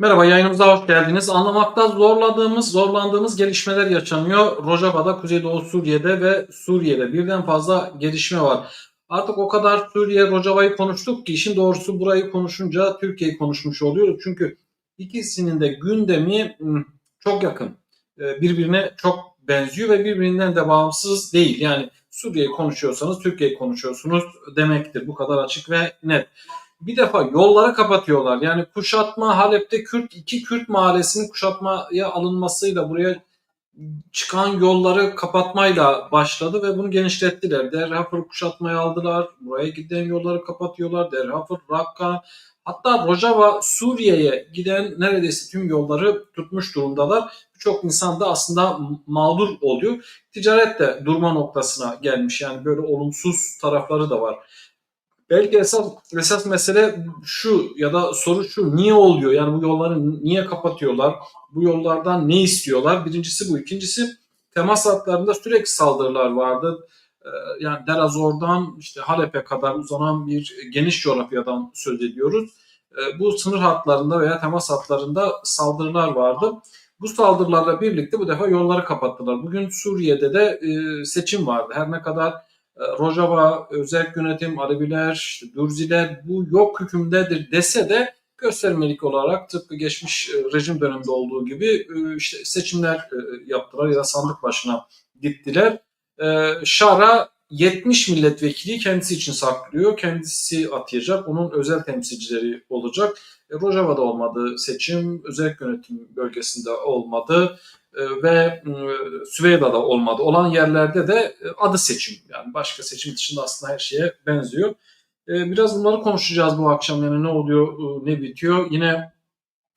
Merhaba, yayınımıza hoş geldiniz. Anlamakta zorladığımız, zorlandığımız gelişmeler yaşanıyor. Rojava'da, Kuzeydoğu Suriye'de ve Suriye'de birden fazla gelişme var. Artık o kadar Suriye, Rojava'yı konuştuk ki işin doğrusu burayı konuşunca Türkiye'yi konuşmuş oluyoruz. Çünkü ikisinin de gündemi hmm, çok yakın. Ee, Birbirine çok benziyor ve birbirinden de bağımsız değil. Yani Suriye'yi konuşuyorsanız Türkiye'yi konuşuyorsunuz demektir. Bu kadar açık ve net bir defa yolları kapatıyorlar. Yani kuşatma Halep'te Kürt iki Kürt mahallesinin kuşatmaya alınmasıyla buraya çıkan yolları kapatmayla başladı ve bunu genişlettiler. Derhafır kuşatmaya aldılar. Buraya giden yolları kapatıyorlar. Derhafır, Rakka hatta Rojava Suriye'ye giden neredeyse tüm yolları tutmuş durumdalar. Birçok insan da aslında mağdur oluyor. Ticaret de durma noktasına gelmiş. Yani böyle olumsuz tarafları da var. Belki esas, esas mesele şu ya da soru şu niye oluyor? Yani bu yolları niye kapatıyorlar? Bu yollardan ne istiyorlar? Birincisi bu. İkincisi temas hatlarında sürekli saldırılar vardı. Ee, Yani Derazor'dan işte Halep'e kadar uzanan bir geniş coğrafyadan söz ediyoruz. Ee, Bu sınır hatlarında veya temas hatlarında saldırılar vardı. Bu saldırılarla birlikte bu defa yolları kapattılar. Bugün Suriye'de de e, seçim vardı. Her ne kadar Rojava, özel yönetim, Aleviler, Dürziler bu yok hükümdedir dese de göstermelik olarak tıpkı geçmiş e, rejim döneminde olduğu gibi e, işte seçimler e, yaptılar ya da sandık başına gittiler. E, Şara 70 milletvekili kendisi için saklıyor. Kendisi atayacak. Onun özel temsilcileri olacak. E, Rojava'da olmadı seçim, özel yönetim bölgesinde olmadı e, ve e, Süveyda'da olmadı. Olan yerlerde de e, adı seçim. Yani başka seçim dışında aslında her şeye benziyor. Biraz bunları konuşacağız bu akşam. Yani ne oluyor, ne bitiyor. Yine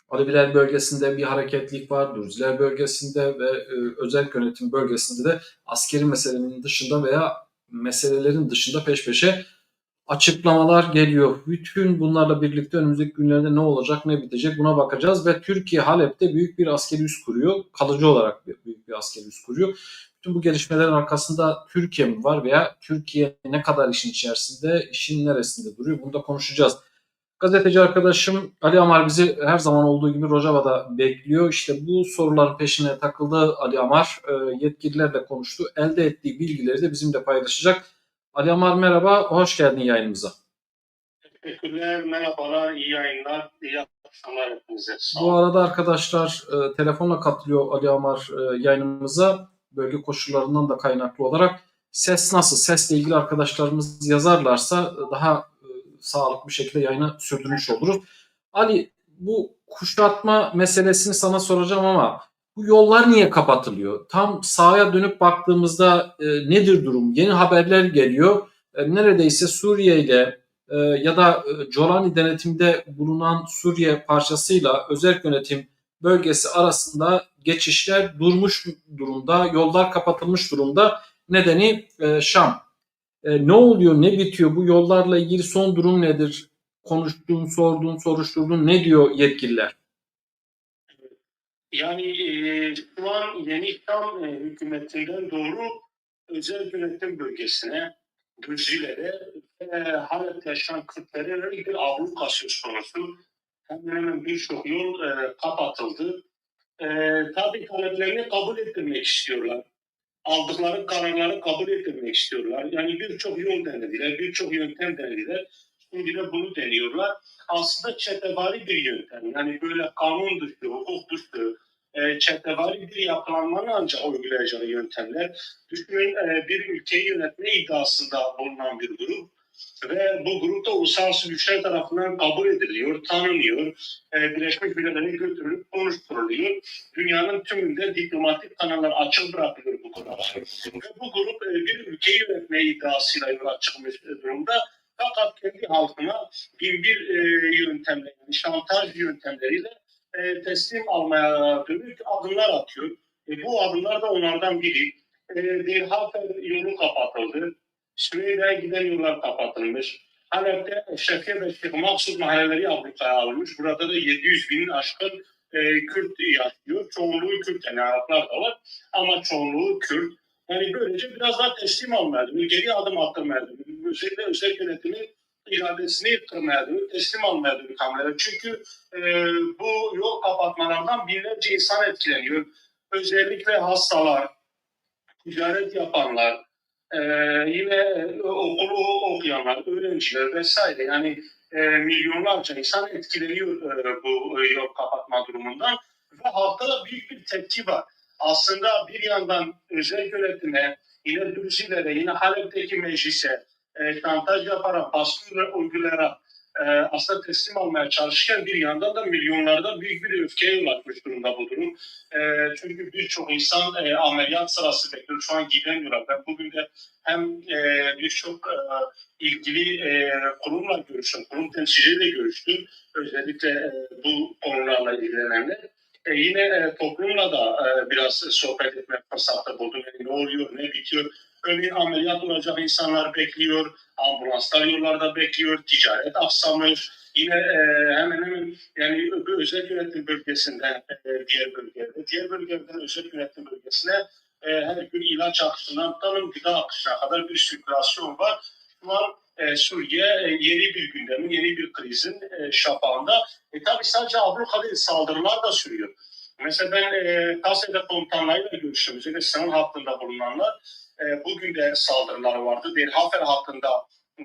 Aleviler bölgesinde bir hareketlilik var. Dürziler bölgesinde ve özel yönetim bölgesinde de askeri meselenin dışında veya meselelerin dışında peş peşe açıklamalar geliyor. Bütün bunlarla birlikte önümüzdeki günlerde ne olacak, ne bitecek buna bakacağız ve Türkiye Halep'te büyük bir askeri üs kuruyor. Kalıcı olarak büyük bir askeri üs kuruyor. Bütün bu gelişmelerin arkasında Türkiye mi var veya Türkiye ne kadar işin içerisinde, işin neresinde duruyor bunu da konuşacağız. Gazeteci arkadaşım Ali Amar bizi her zaman olduğu gibi Rojava'da bekliyor. İşte bu soruların peşine takıldı Ali Amar. E, yetkililerle konuştu. Elde ettiği bilgileri de bizimle paylaşacak. Ali Amar merhaba, hoş geldin yayınımıza. Teşekkürler, merhabalar, iyi yayınlar, iyi akşamlar hepinize. Bu arada arkadaşlar e, telefonla katılıyor Ali Amar e, yayınımıza. Bölge koşullarından da kaynaklı olarak. Ses nasıl? Sesle ilgili arkadaşlarımız yazarlarsa daha sağlıklı bir şekilde yayını sürdürmüş oluruz. Ali bu kuşatma meselesini sana soracağım ama bu yollar niye kapatılıyor? Tam sağa dönüp baktığımızda e, nedir durum? Yeni haberler geliyor. E, neredeyse Suriye ile e, ya da e, Colani denetimde bulunan Suriye parçasıyla özel yönetim bölgesi arasında geçişler durmuş durumda, yollar kapatılmış durumda. Nedeni e, Şam. E, ne oluyor, ne bitiyor? Bu yollarla ilgili son durum nedir? Konuştuğun, sorduğun, soruşturduğun ne diyor yetkililer? Yani e, şu an yeni Şam e, hükümetinden doğru özel yönetim bölgesine, Düzilere ve Halep'te yaşayan Kürtlere bir abluka söz konusu. Hemen hemen birçok yol e, kapatıldı. E, tabii taleplerini kabul ettirmek istiyorlar. Aldıkları kararları kabul ettirmek istiyorlar. Yani birçok yol denediler, birçok yöntem denediler. Şimdi de bunu deniyorlar. Aslında çetevari bir yöntem. Yani böyle kanun dışı, hukuk dışı, e, çetevari bir yapılanmanın ancak uygulayacağı yöntemler. Düşünün e, bir ülkeyi yönetme iddiasında bulunan bir grup ve bu grupta uluslararası güçler tarafından kabul ediliyor, tanınıyor, e, Birleşmiş Milletler'e götürülüp konuşturuluyor. Dünyanın tümünde diplomatik kanallar açık bırakılıyor bu konuda. Ve bu grup e, bir ülkeyi yönetme iddiasıyla yola çıkmış durumda. Fakat kendi halkına bin bir e, yöntemle, şantaj yöntemleriyle e, teslim almaya dönük adımlar atıyor. E, bu adımlar da onlardan biri. E, Dirhafer yolu kapatıldı. Süveyde'ye giden yollar kapatılmış. Halep'te Şefiye ve Şeyh Maksud mahalleleri ablukaya alınmış. Burada da 700 binin aşkın e, Kürt yaşıyor. Çoğunluğu Kürt yani Araplar da var ama çoğunluğu Kürt. Yani böylece biraz daha teslim almalı, geri adım attırmalı. Özellikle özel yönetimi iradesini kırmaya dönük, teslim almaya dönük hamleler. Çünkü e, bu yol kapatmalardan binlerce insan etkileniyor. Özellikle hastalar, ticaret yapanlar, e, yine okulu okuyanlar, öğrenciler vesaire yani e, milyonlarca insan etkileniyor e, bu e, yol kapatma durumundan ve halkta da büyük bir tepki var. Aslında bir yandan özel yönetime, yine Dürziler'e, yine Halep'teki meclise e, şantaj yaparak, baskı uygulayarak e, aslında teslim almaya çalışırken bir yandan da milyonlarda büyük bir öfkeye yol açmış durumda bu durum. E, çünkü birçok insan e, ameliyat sırası bekliyor. Şu an gidemiyorlar. Ben bugün de hem e, birçok e, ilgili e, kurumla görüştüm, kurum temsilcileriyle görüştüm. Özellikle e, bu konularla ilgilenenler. E, yine e, toplumla da e, biraz sohbet etme fırsatı buldum. Yani ne oluyor, ne bitiyor. Örneğin ameliyat olacak insanlar bekliyor, ambulanslar yollarda bekliyor, ticaret aksamış. Yine e, hemen hemen yani özel yönetim bölgesinden e, diğer bölgelerde, diğer bölgelerden özel yönetim bölgesine e, her gün ilaç akışından tanım gıda akışına kadar bir sirkülasyon var. Şu an e, Suriye e, yeni bir gündemin, yeni bir krizin e, şafağında. E, tabii sadece abluka değil, saldırılar da sürüyor. Mesela ben e, TASE'de komutanlarıyla görüştüm. Özellikle sınır hattında bulunanlar. E, bugün de saldırılar vardı. Bir Hafer hattında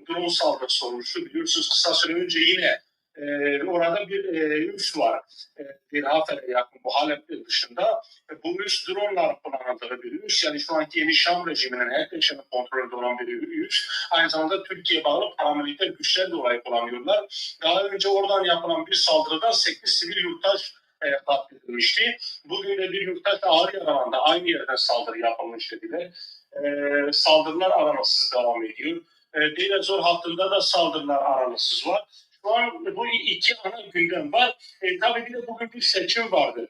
drone saldırısı olmuştu. Biliyorsunuz kısa süre önce yine e, orada bir e, üs var. E, bir Hafer'e yakın bu Halep dışında. E, bu üs dronelar kullanıldığı bir üs. Yani şu anki yeni Şam rejiminin her peşinin kontrolünde olan bir üs. Aynı zamanda Türkiye bağlı paramiliter güçler de orayı kullanıyorlar. Daha önce oradan yapılan bir saldırıda 8 sivil yurttaş e, katledilmişti. Bugün de bir yurttaş ağır yaralandı. Aynı yerden saldırı yapılmış dediler. E, saldırılar aralıksız devam ediyor. E, Deir Zor hattında da saldırılar aralıksız var. Şu an bu iki ana gündem var. E, tabii bir de bugün bir seçim vardı.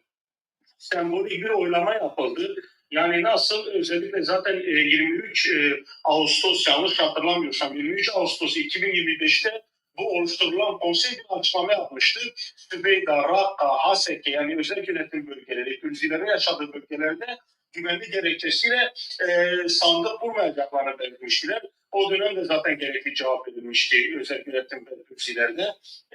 Sembolik bir oylama yapıldı. Yani nasıl özellikle zaten e, 23 e, Ağustos yanlış hatırlamıyorsam 23 Ağustos 2025'te bu oluşturulan konsey bir açıklama yapmıştı. Sübeyda, Rakka, Haseke yani özel yönetim bölgeleri, Kürzilerin yaşadığı bölgelerde güvenlik gerekçesiyle e, sandık kurmayacaklarını belirtmiştiler. O dönemde zaten gerekli cevap verilmişti özel yönetim ve Kürsilerde.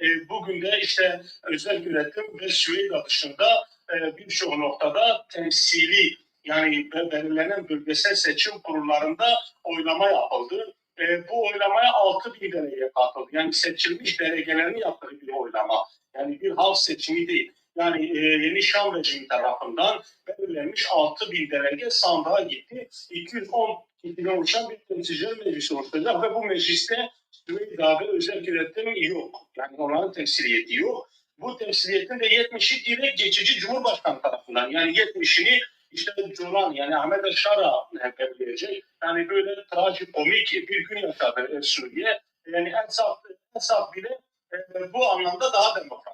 E, bugün de işte özel yönetim ve Süveyda dışında e, birçok noktada temsili yani be- belirlenen bölgesel seçim kurullarında oylama yapıldı. E, bu oylamaya 6 bin delege katıldı. Yani seçilmiş delegelerin yaptığı bir oylama. Yani bir halk seçimi değil. Yani e, yeni Şam rejimi tarafından belirlenmiş 6 bin delege sandığa gitti. 210 kişiden oluşan bir temsilciler meclisi oluşturacak ve bu mecliste Süveyda ve özel yönetim yok. Yani onların temsiliyeti yok. Bu temsiliyetin de 70'i direkt geçici Cumhurbaşkanı tarafından. Yani 70'ini işte Coran yani Ahmet Eşara belirleyecek. Yani böyle trajikomik bir gün yaşadı Suriye. Yani Esad, Esad bile e, bu anlamda daha demokrat.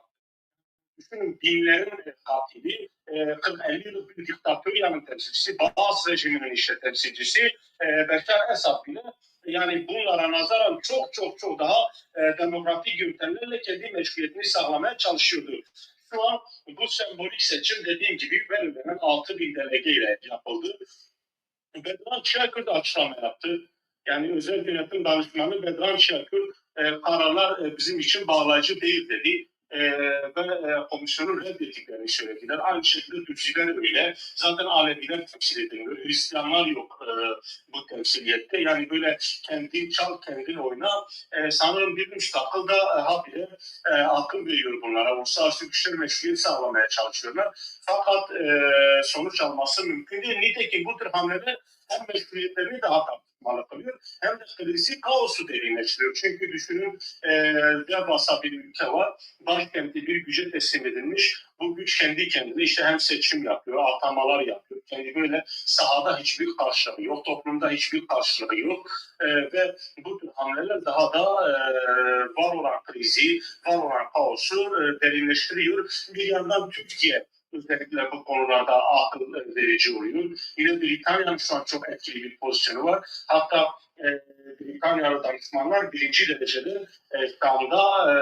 Düşünün binlerin katili, e, 40-50 yıllık bir diktatöryanın temsilcisi, Baas rejiminin işte temsilcisi, e, Beşar Esad bile yani bunlara nazaran çok çok çok daha e, demokratik yöntemlerle kendi meşruiyetini sağlamaya çalışıyordu. Şu an bu sembolik seçim dediğim gibi belirlenen 6 bin delege ile yapıldı. Bedran Çakır da açıklama yaptı. Yani özel yönetim danışmanı Bedran Çakır e, kararlar e, bizim için bağlayıcı değil dedi. E, ve e, komisyonu reddettiklerini söylediler. Aynı şekilde Türkçüler öyle. Zaten Aleviler temsil edilmiyor. Hristiyanlar yok e, bu temsiliyette. Yani böyle kendin çal kendin oyna. E, sanırım bir müstakıl da e, habire e, akıl veriyor bunlara. Uluslararası güçler meşruiyet sağlamaya çalışıyorlar. Fakat e, sonuç alması mümkün değil. Nitekim bu tür hamleler hem meşruiyetlerini daha tartışmalı kılıyor hem de krizi kaosu derinleştiriyor. Çünkü düşünün e, devasa bir ülke var. Başkenti bir güce teslim edilmiş. Bu güç kendi kendine işte hem seçim yapıyor, atamalar yapıyor. Kendi böyle sahada hiçbir karşılığı yok, toplumda hiçbir karşılığı yok. E, ve bu tür hamleler daha da e, var olan krizi, var olan kaosu e, derinleştiriyor. Bir yandan Türkiye özellikle bu konularda akıl verici oluyor. Yine Britanya'nın şu an çok etkili bir pozisyonu var. Hatta e, Britanyalı danışmanlar birinci derecede e, Şam'da e,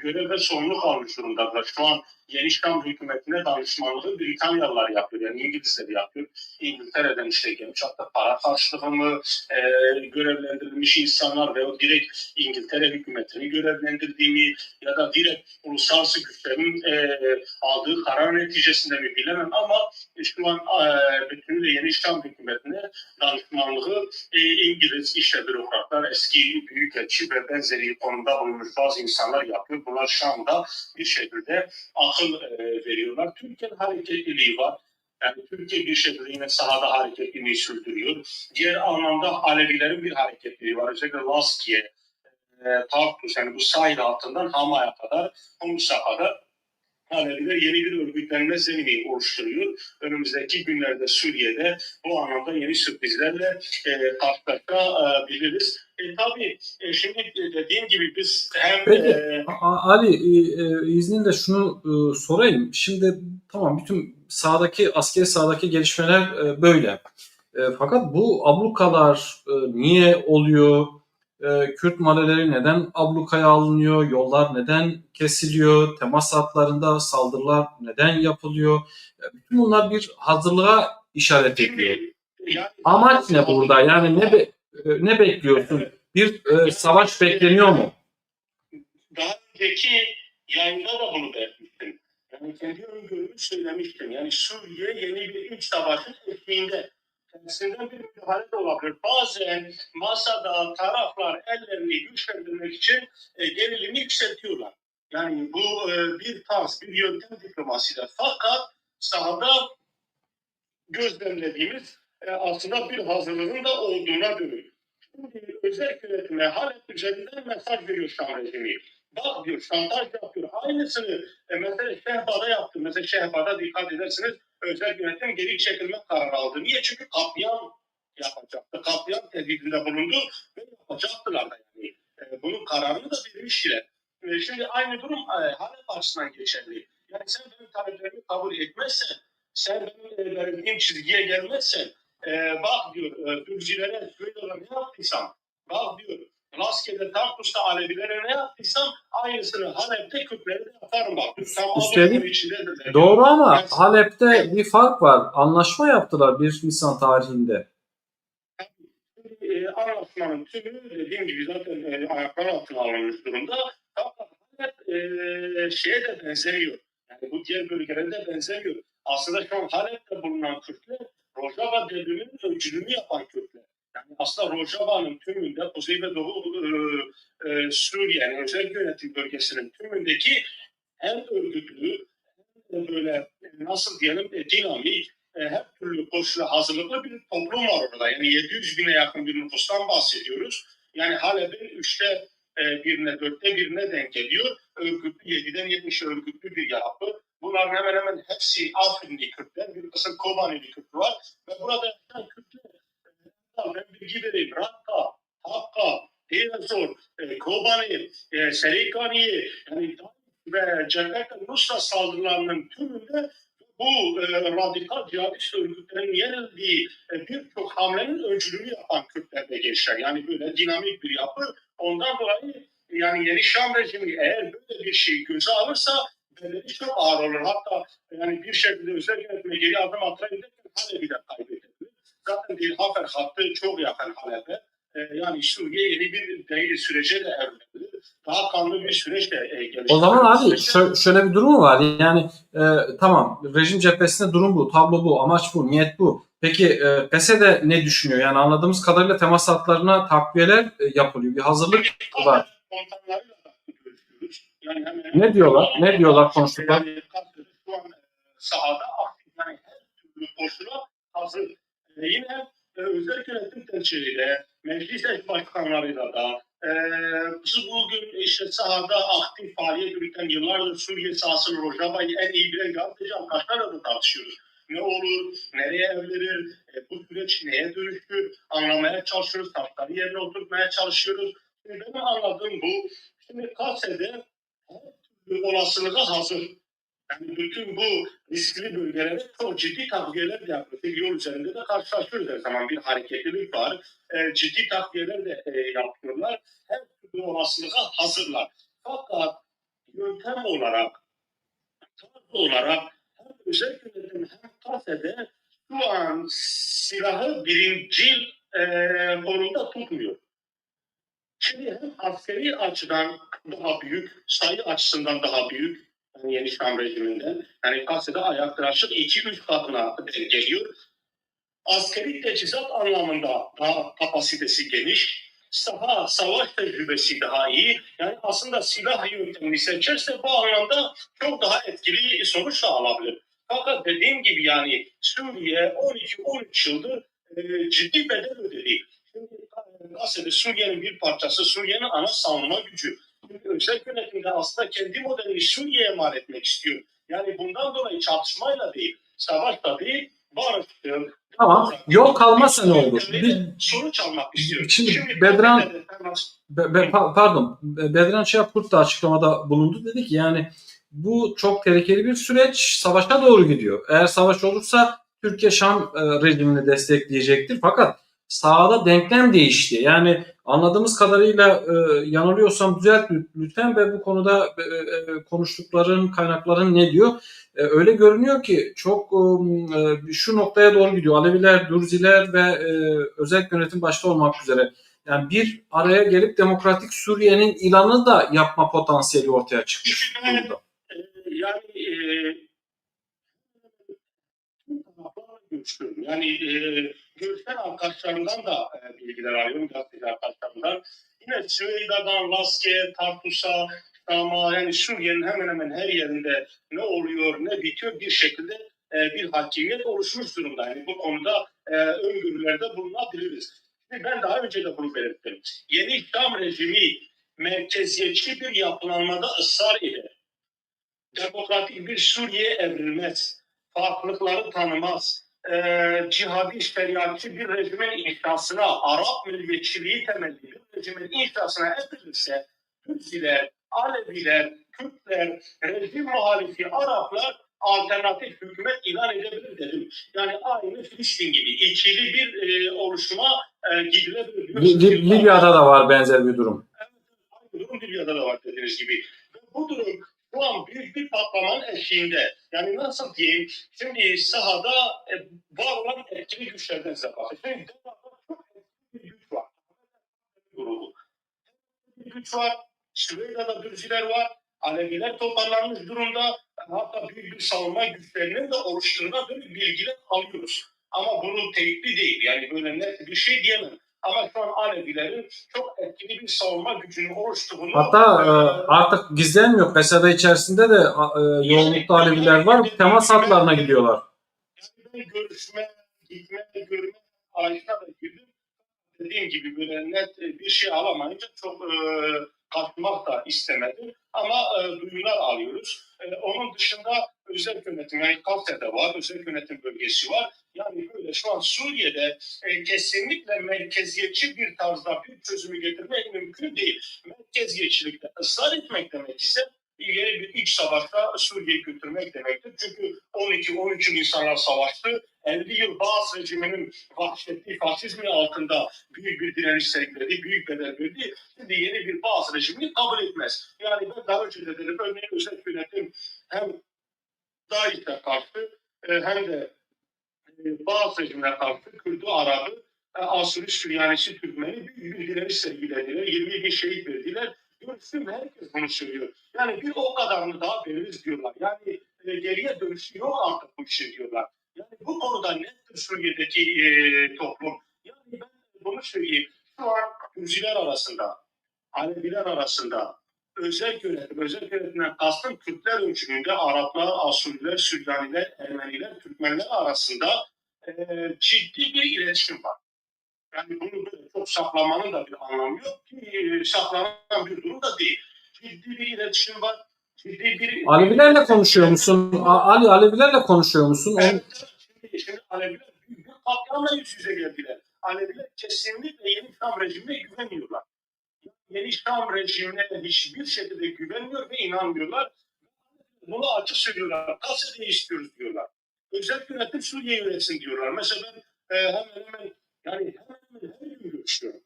görev ve sorumluluk almış durumdalar. Şu an yeni Şam hükümetine danışmanlığı Britanyalılar yapıyor. Yani İngilizler yapıyor. İngiltere'den işte gelmiş hatta para karşılığı mı e, görevlendirilmiş insanlar ve o direkt İngiltere hükümetini görevlendirdiğini ya da direkt uluslararası güçlerin e, aldığı karar neticesinde mi bilemem ama şu an e, bütünüyle yeni Şam hükümetine danışmanlığı e, İngiliz işte bürokratlar, eski büyükelçi ve benzeri konumda bulunmuş bazı insanlar yapıyor. Bunlar Şam'da bir şekilde akıl e, veriyorlar. Türkiye'nin hareketliliği var. Yani Türkiye bir şekilde yine sahada hareketliliği sürdürüyor. Diğer anlamda Alevilerin bir hareketliliği var. Özellikle Laskiye, e, Tartus yani bu sahil altından Hama'ya kadar, Humus'a kadar Aleviler yeni bir örgütlenme zemini oluşturuyor. Önümüzdeki günlerde Suriye'de bu anlamda yeni sürprizlerle e, karşılaşabiliriz. E, tabii e, şimdi dediğim gibi biz hem Peki. e, Ali e, e, izninle şunu e, sorayım. Şimdi tamam bütün sahadaki askeri sahadaki gelişmeler e, böyle. E, fakat bu ablukalar e, niye oluyor? E, Kürt maleleri neden ablukaya alınıyor? Yollar neden kesiliyor? Temas hatlarında saldırılar neden yapılıyor? Bütün bunlar bir hazırlığa işaret ediyor. Amaç ne burada? Yani ne be- e, ne bekliyorsun? Bir e, savaş bekleniyor mu? daha önceki yayında da bunu belirtmiştim. Yani kendi öngörümü söylemiştim. Yani Suriye yeni bir iç savaşın eşiğinde. Kendisinden bir müdahale de olabilir. Bazen masada taraflar ellerini güçlendirmek için e, gerilimi yükseltiyorlar. Yani bu e, bir tarz, bir yöntem diplomasidir. Fakat sahada gözlemlediğimiz e, aslında bir hazırlığın da olduğuna dönüyor. Şimdi özel yönetime Halep üzerinden mesaj veriyor Şam rejimi. Bak diyor şantaj yapıyor. Aynısını e, mesela Şehba'da yaptı. Mesela Şehba'da dikkat edersiniz özel yönetim geri çekilme kararı aldı. Niye? Çünkü katliam yapacaktı. Katliam tedbirinde bulundu ve yapacaktılar da yani. E, bunun kararını da vermişler. E, şimdi aynı durum e, Halep açısından geçerli. Yani sen benim taleplerimi kabul etmezsen, sen benim e, verdiğim çizgiye gelmezsen, e, bak diyor, e, Türkçülere, Suriye'lere ne yaptıysam, bak diyor, Laskiye'de, Tartus'ta Alevilere ne yaptıysam aynısını Halep'te Kürtlere de yaparım bak. Üstelik de. Doğru ama Evet. Halep'te bir fark var. Anlaşma yaptılar 1 Nisan tarihinde. e, anlatmanın tümü dediğim gibi zaten e, ayaklar altına alınmış durumda. Halep e, şeye de benzemiyor. Yani bu diğer bölgelere de benzemiyor. Aslında şu an Halep'te bulunan Kürtler Rojava devriminin öncülüğünü yapan Kürtler. Yani aslında Rojava'nın tümünde Kuzey ve Doğu e, e, Suriye'nin özel yönetim bölgesinin tümündeki hem örgütlü hem böyle nasıl diyelim e, dinamik e, her türlü koşula hazırlıklı bir toplum var orada. Yani 700 bine yakın bir nüfustan bahsediyoruz. Yani Halep'in üçte e, birine, dörtte birine denk geliyor. Örgütlü, 7'den 70'e örgütlü bir yapı. Bunların hemen hemen hepsi Afrinli Kürtler, bir kısım Kobanili Kürtler var. Ve burada yaşayan Kürtler, vereyim, Rakka, Hakka, Diyazor, e, Kobani, e, Serikani, yani ve Cennet Nusra saldırılarının tümünde bu e, radikal cihadist örgütlerin yenildiği e, birçok hamlenin öncülüğünü yapan Kürtler ve gençler. Yani böyle dinamik bir yapı. Ondan dolayı yani yeni Şam rejimi eğer böyle bir şey göze alırsa bedeli çok ağır olur. Hatta yani bir şekilde özel yönetime geri adım atayım derken Halep'i de kaybedebilir. Zaten bir hattı çok yakın Halep'e. E, yani Suriye yeni bir değil sürece de evrilebilir. Daha kanlı bir süreç de e, geliştirebilir. O zaman abi Süreçte- şö- şöyle bir durum var? Yani e, tamam rejim cephesinde durum bu, tablo bu, amaç bu, niyet bu. Peki e, PES'e ne düşünüyor? Yani anladığımız kadarıyla temas hatlarına takviyeler e, yapılıyor. Bir hazırlık var. Yani Ne diyorlar? Ne diyorlar konuştuklar? Yani şu an e, sahada aktif yani her türlü koşula hazır. E, yine e, özel yönetim temsiliyle, meclis başkanlarıyla da e, biz bugün işte sahada aktif faaliyet yürüten yıllardır Suriye sahasını Rojava'yı en iyi bilen gazeteci arkadaşlarla da tartışıyoruz. Ne olur, nereye evlenir, e, bu süreç neye dönüşür anlamaya çalışıyoruz, taşları yerine oturtmaya çalışıyoruz. Şimdi benim anladığım bu. Şimdi Kase'de her türlü olasılığa hazır. Yani bütün bu riskli ciddi takviyeler de yapıyor. Yol üzerinde de karşılaşıyoruz her zaman bir hareketlilik var. E, ciddi takviyeler de e, yapıyorlar. Her türlü olasılığa hazırlar. Fakat yöntem olarak, tarz olarak hem özel yönetim hem kafede şu an silahı birinci e, konumda tutmuyor. Şimdi hem askeri açıdan daha büyük, sayı açısından daha büyük yeni Şam rejiminden. Yani Kasya'da ayakları açık 2-3 katına geliyor. Askeri teçhizat anlamında daha kapasitesi geniş. Saha, savaş tecrübesi daha iyi. Yani aslında silah yöntemini seçerse bu anlamda çok daha etkili sonuç da alabilir. Fakat dediğim gibi yani Suriye 12-13 yıldır e, ciddi bedel ödedi. Şimdi e, Gazze'de Suriye'nin bir parçası, Suriye'nin ana savunma gücü. Şimdi özel yönetimde aslında kendi modelini Suriye'ye mal etmek istiyor. Yani bundan dolayı çatışmayla değil, savaşla değil, barıştır. Tamam. Yol kalmazsa ne olur? Bir, Sonuç almak istiyor. Şimdi Bedran- Gazze'de temas- Be- be- pa- pardon, Be- Bedran Şahkurt da açıklamada bulundu. Dedi ki yani bu çok tehlikeli bir süreç. Savaşa doğru gidiyor. Eğer savaş olursa Türkiye Şam e, rejimini destekleyecektir. Fakat sahada denklem değişti. Yani anladığımız kadarıyla e, yanılıyorsam düzelt lütfen ve bu konuda e, e, konuştukların, kaynakların ne diyor? E, öyle görünüyor ki çok e, şu noktaya doğru gidiyor. Aleviler, Dürziler ve e, özel yönetim başta olmak üzere yani bir araya gelip demokratik Suriye'nin ilanı da yapma potansiyeli ortaya çıkmış durumda. Ee, yani e. Yani e, görüşen arkadaşlarımdan da e, bilgiler alıyorum, gazeteci arkadaşlarımdan. Yine Süveyda'dan, Laske, Tartus'a, ama yani Suriye'nin hemen hemen her yerinde ne oluyor, ne bitiyor bir şekilde e, bir hakimiyet oluşmuş durumda. Yani bu konuda e, öngörülerde bulunabiliriz. Şimdi ben daha önce de bunu belirttim. Yeni İslam rejimi merkeziyetçi bir yapılanmada ısrar ile demokratik bir Suriye evrilmez. Farklılıkları tanımaz. Ee, cihadi şeriatçı bir rejimin inşasına, Arap milliyetçiliği temelli bir rejimin inşasına edilirse Türkçiler, Aleviler, Kürtler, rejim muhalifi Araplar alternatif hükümet ilan edebilir dedim. Yani aynı Filistin gibi ikili bir e, oluşuma e, gidilebilir. Li- Li- Libya'da da var benzer bir durum. Aynı durum Libya'da da var dediğiniz gibi. Bu durum şu an büyük bir patlamanın eşiğinde. Yani nasıl diyeyim? Şimdi sahada e, var olan etkili güçlerden size bahsedeyim. Güç var. Grubu. Güç var. Süveyda'da Dürziler var. Aleviler toparlanmış durumda. Hatta büyük bir savunma güçlerinin de oluştuğuna dönük bilgiler alıyoruz. Ama bunu teyitli değil. Yani böyle net bir şey diyemem. Ama şu an Alevilerin çok etkili bir savunma gücünün oluştuğunu... Hatta e, artık gizlenmiyor. Pesada içerisinde de e, yoğunlukta Aleviler var. Temas hatlarına gidiyorlar. Yani görüşme, gitme, görme arayışına da girdim. Dediğim gibi böyle net bir şey alamayınca çok e, katmak da istemedim. Ama e, duyumlar alıyoruz. E, onun dışında özel yönetim, yani Kafte'de var, özel yönetim bölgesi var. Yani böyle şu an Suriye'de e, kesinlikle merkeziyetçi bir tarzda bir çözümü getirmek mümkün değil. Merkeziyetçilikte ısrar etmek demek ise ileri bir iç savaşta Suriye'yi götürmek demektir. Çünkü 12-13 yıl insanlar savaştı. 50 yıl Bağız rejiminin vahşetli faşizmi altında büyük bir direniş sergiledi, büyük bedel verdi. Şimdi yeni bir Bağız rejimini kabul etmez. Yani ben daha önce de dedim, örneğin özel yönetim hem DAEŞ'e karşı e, hem de e, Bağız rejimine karşı Kürdü, Arabı, e, Asuri, Süryanisi, Türkmeni büyük bir direniş sergilediler. 21 şehit verdiler. Görsün herkes bunu söylüyor. Yani bir o kadarını daha veririz diyorlar. Yani e, geriye dönüşü yok artık bu işe diyorlar. Yani bu konuda nettir Suriye'deki e, toplum. Yani ben bunu söyleyeyim. Şu an Kürtler arasında, Aleviler arasında özel yönetim, özel yönetimden kastım Kürtler ölçümünde Araplar, Asuriler, Süryaniler, Ermeniler, Türkmenler arasında e, ciddi bir iletişim var. Yani bunu böyle çok saklamanın da bir anlamı yok ki e, saklanan bir durum da değil. Ciddi bir iletişim var. Ciddi bir... Alevilerle konuşuyor musun? Ali Alevilerle konuşuyor musun? Evet, şimdi, şimdi Aleviler büyük bir katliamla yüz yüze geldiler. Aleviler kesinlikle yeni İslam rejimine güvenmiyorlar. Yeni İslam rejimine hiçbir şekilde güvenmiyor ve inanmıyorlar. bunu açık söylüyorlar. Kasya'yı istiyoruz diyorlar. Özel yönetim Suriye yönetsin diyorlar. Mesela ben e, hemen hemen yani görüşüyorum.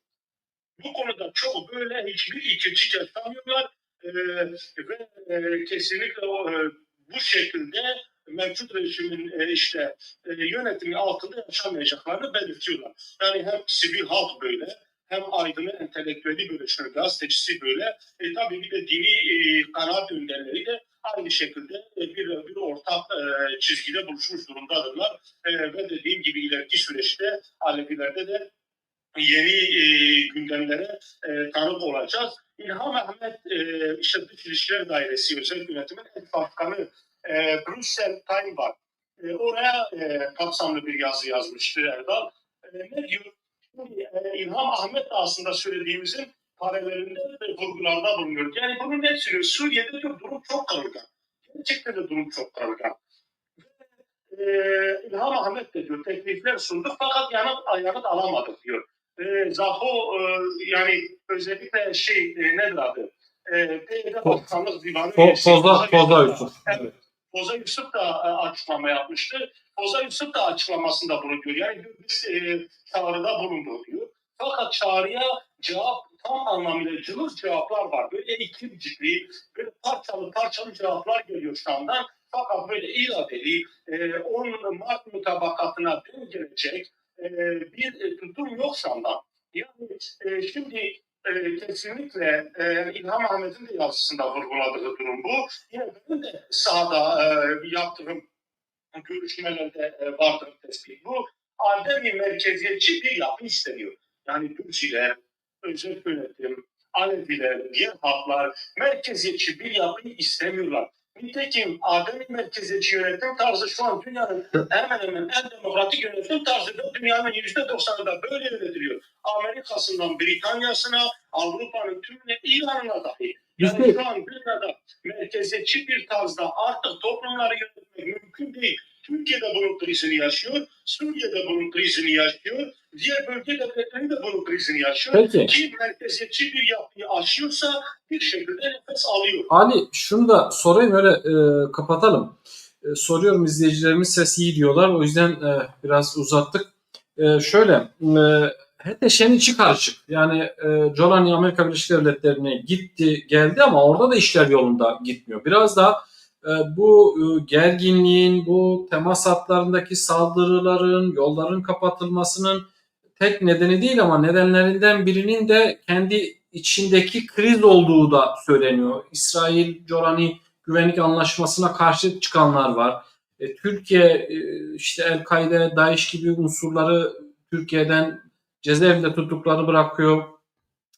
Bu konuda çok böyle hiçbir ikinci yaşamıyorlar e, ve e, kesinlikle o, e, bu şekilde mevcut rejimin e, işte e, yönetimi altında yaşamayacaklarını belirtiyorlar. Yani hem sivil halk böyle hem aydını, entelektüeli böyle, şöyle gazetecisi böyle. E, tabii bir de dini e, kanaat önderleri de aynı şekilde e, bir, bir ortak e, çizgide buluşmuş durumdadırlar. E, ve dediğim gibi ileriki süreçte Alevilerde de yeni e, gündemlere e, tanık olacağız. İlham Ahmet e, işte Dış İlişkiler Dairesi özel yönetimin et başkanı e, Brüssel var. E, oraya e, kapsamlı bir yazı yazmıştı Erdal. E, ne diyor? E, İlham Ahmet de aslında söylediğimizin paralelinde ve vurgularda bulunuyor. Yani bunu ne söylüyor? Suriye'de de durum çok karargan. Gerçekten de durum çok. Ve, e, İlham Ahmet de diyor teklifler sunduk fakat yanıt, yanıt alamadık diyor. E, Zaho e, yani özellikle şey e, nedir adı? E, PYD Başkanlık Divanı Fo- üyesi Foza, Foza Yusuf. Evet. Foza Yusuf da e, açıklama yapmıştı. Foza Yusuf da açıklamasında bunu diyor. Yani biz e, çağrıda bulunduk diyor. Fakat çağrıya cevap tam anlamıyla cılız cevaplar var. Böyle ikircikli, böyle parçalı parçalı cevaplar geliyor Şam'dan. Fakat böyle iradeli, e, 10 Mart mutabakatına dön gelecek e, bir e, tutum yok Şam'dan. Yani e, şimdi kesinlikle e, İlham Ahmet'in de yazısında vurguladığı durum bu. Yine benim de sahada e, yaptığım görüşmelerde e, tespit bu. Ademi merkeziyetçi bir yapı isteniyor. Yani Türkçiler, özel yönetim, Aleviler, diğer halklar merkeziyetçi bir yapıyı istemiyorlar. Nitekim Ademi merkeziyetçi yönetim tarzı şu an dünyanın hemen hemen en demokratik yönetim tarzı da dünyanın yüzde doksanında böyle yönetiliyor. Amerika'sından Britanya'sına, Avrupa'nın tümüne, İran'ına dahi. Yani Bizde- şu an dünyada merkeziyetçi bir tarzda artık toplumları yönetmek mümkün değil. Türkiye'de bunun krizini yaşıyor, Suriye'de bunun krizini yaşıyor, diğer bölge devletleri de bunun krizini yaşıyor. Peki. Ki merkeziyetçi bir yapıyı aşıyorsa bir şekilde nefes alıyor. Ali şunu da sorayım öyle e, kapatalım. E, soruyorum izleyicilerimiz ses iyi diyorlar. O yüzden e, biraz uzattık. E, şöyle e, HTŞ'nin içi karışık. Yani e, Jolani Amerika Birleşik Devletleri'ne gitti geldi ama orada da işler yolunda gitmiyor. Biraz da e, bu e, gerginliğin, bu temas hatlarındaki saldırıların, yolların kapatılmasının tek nedeni değil ama nedenlerinden birinin de kendi içindeki kriz olduğu da söyleniyor. İsrail Jorani güvenlik anlaşmasına karşı çıkanlar var. E, Türkiye e, işte El-Kaide, DAEŞ gibi unsurları Türkiye'den cezaevinde tuttuklarını bırakıyor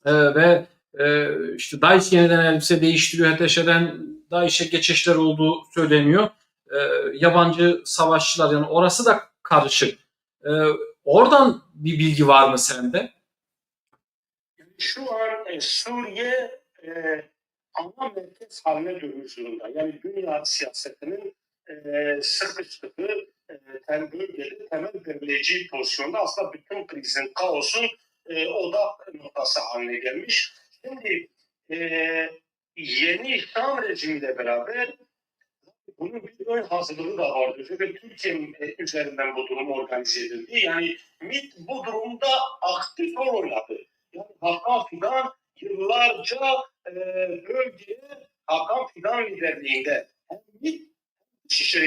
E, ve e, işte DAEŞ yeniden elbise değiştiriyor. HTŞ'den DAEŞ'e geçişler olduğu söyleniyor. E, yabancı savaşçılar yani orası da karışık. E, oradan bir bilgi var mı sende? Şu an e, Suriye e, ana merkez haline dönmüş durumda. Yani dünya siyasetinin e, sıkıştığı e, temel belirleyici pozisyonda aslında bütün krizin, kaosun e, odak noktası haline gelmiş. Şimdi e, yeni İslam rejimiyle beraber bunun bir ön hazırlığı da vardı. Çünkü Türkiye'nin üzerinden bu durum organize edildi. Yani MİT bu durumda aktif rol oynadı. Yani Hakan Fidan yıllarca e, bölgeye Hakan Fidan liderliğinde hem MİT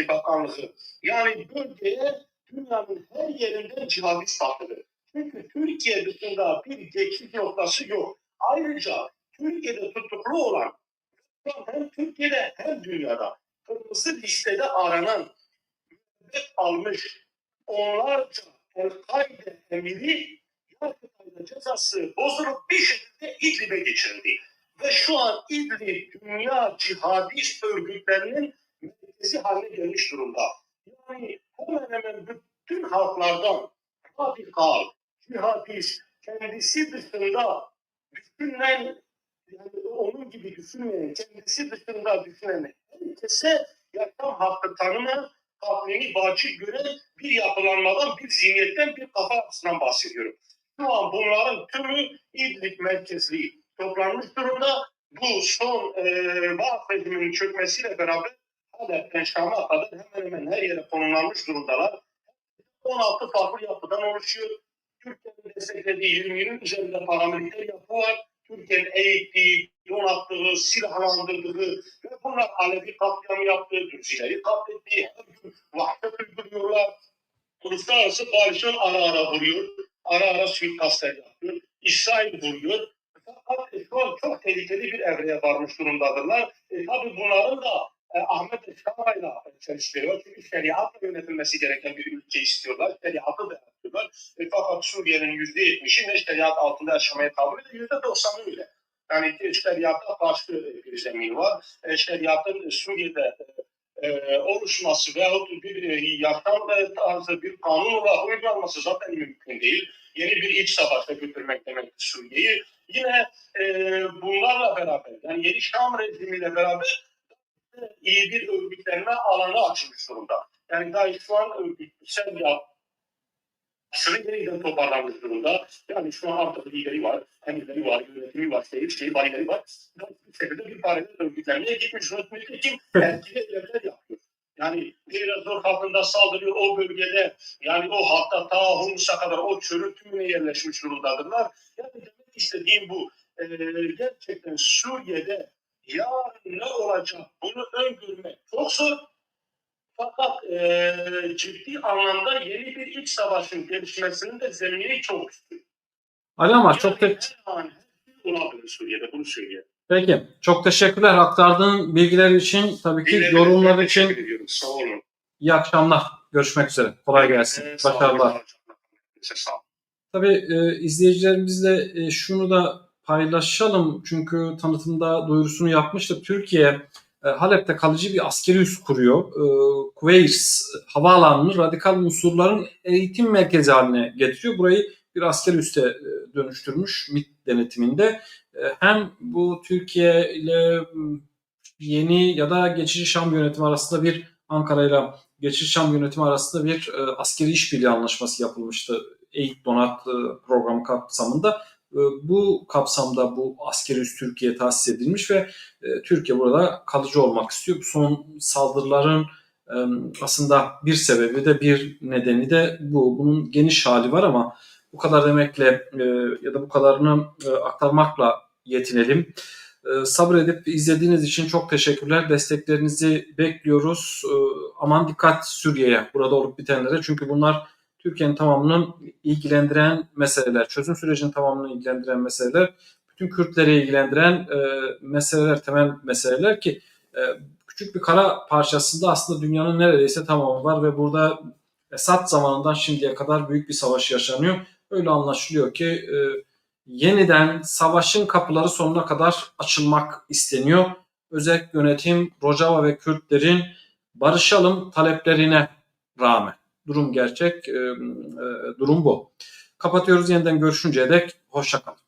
Bakanlığı yani bölgeye dünyanın her yerinden cihadist taktı. Çünkü Türkiye dışında bir geçiş noktası yok. Ayrıca Türkiye'de tutuklu olan hem Türkiye'de hem dünyada kırmızı listede aranan müebbet almış onlarca El-Kaide emiri Yargıtay'da cezası bozulup bir şekilde İdlib'e geçirildi. Ve şu an İdlib dünya cihadist örgütlerinin merkezi haline gelmiş durumda. Yani hemen hemen bütün halklardan radikal, cihadist, kendisi dışında düşünen, yani onun gibi düşünmeyen, kendisi dışında düşünen herkese yaşam hakkı tanıma, taklini vacip gören bir yapılanmadan, bir zihniyetten, bir kafa yapısından bahsediyorum. Şu an bunların tümü İdlib merkezli toplanmış durumda. Bu son e, Vaat rejiminin çökmesiyle beraber Halep'ten Şam'a kadar hemen hemen her yere konumlanmış durumdalar. 16 farklı yapıdan oluşuyor. Türkiye'nin desteklediği 20'nin üzerinde paramiliter yapı var. Türkiye'nin eğittiği, donattığı, silahlandırdığı ve bunlar Alevi katliamı yaptığı, Dürzileri katlettiği, her gün vahdet uyguluyorlar. Uluslararası koalisyon ara ara vuruyor. Ara ara suikastler yapıyor. İsrail vuruyor. Fakat şu an çok tehlikeli bir evreye varmış durumdadırlar. E, tabii bunların da Ahmet Eşkama'yla çalışıyor. Çünkü şeriatla yönetilmesi gereken bir ülke istiyorlar. Şeriatı da yapıyorlar. E, fakat Suriye'nin yüzde yetmişi ne şeriat altında yaşamaya kabul ediyor, yüzde doksanı öyle. Yani şeriata karşı bir zemin var. E, şeriatın Suriye'de e, oluşması veyahut bir e, yaşam e, tarzı bir kanun olarak uygulanması zaten mümkün değil. Yeni bir iç savaşa götürmek demektir Suriye'yi. Yine e, bunlarla beraber yani yeni Şam rejimiyle beraber e, iyi bir örgütlenme alanı açılmış durumda. Yani DAEŞ şu an örgütsel yapısını yeniden toparlanmış durumda. Yani şu an artık lideri var, emirleri var, yönetimi var, şehir şey, bayileri var. Bir şekilde bir paralel örgütlenmeye gitmiş. Nitekim etkili eylemler yapıyor. Yani bir zor halkında saldırıyor o bölgede. Yani o hatta ta Humus'a kadar o çölün tümüne yerleşmiş durumdadırlar. Yani demek istediğim bu. Ee, gerçekten Suriye'de yarın ne olacak bunu öngörmek çok zor. Fakat e, ciddi anlamda yeni bir iç savaşın gelişmesinin de zemini çok üstün. Ali ama çok te- Yani olabilir Suriye'de bunu söyleyeyim. Peki. Çok teşekkürler aktardığın bilgiler için, tabii ki yorumlar için. ediyorum. Sağ olun. İyi akşamlar. Görüşmek üzere. Kolay gelsin. Ee. Başarılar. Sağ olun. Tabii e, izleyicilerimizle e, şunu da paylaşalım. Çünkü tanıtımda duyurusunu yapmıştık. Türkiye e, Halep'te kalıcı bir askeri üs kuruyor. E, Kuveyrs havaalanını radikal unsurların eğitim merkezi haline getiriyor. Burayı bir askeri üste e, dönüştürmüş MİT denetiminde. Hem bu Türkiye ile yeni ya da geçici Şam yönetimi arasında bir Ankara ile geçici Şam yönetimi arasında bir askeri işbirliği anlaşması yapılmıştı. Eğit Donat programı kapsamında. E, bu kapsamda bu askeri üs Türkiye'ye tahsis edilmiş ve e, Türkiye burada kalıcı olmak istiyor. Bu son saldırıların e, aslında bir sebebi de bir nedeni de bu. Bunun geniş hali var ama bu kadar demekle e, ya da bu kadarını aktarmakla yetinelim. Sabredip izlediğiniz için çok teşekkürler. Desteklerinizi bekliyoruz. Aman dikkat Suriye'ye, burada olup bitenlere. Çünkü bunlar Türkiye'nin tamamını ilgilendiren meseleler, çözüm sürecinin tamamını ilgilendiren meseleler, bütün Kürtleri ilgilendiren e, meseleler, temel meseleler ki e, küçük bir kara parçasında aslında dünyanın neredeyse tamamı var ve burada Esad zamanından şimdiye kadar büyük bir savaş yaşanıyor. Öyle anlaşılıyor ki e, yeniden savaşın kapıları sonuna kadar açılmak isteniyor. Özel yönetim Rojava ve Kürtlerin barışalım taleplerine rağmen. Durum gerçek, durum bu. Kapatıyoruz yeniden görüşünceye dek hoşçakalın.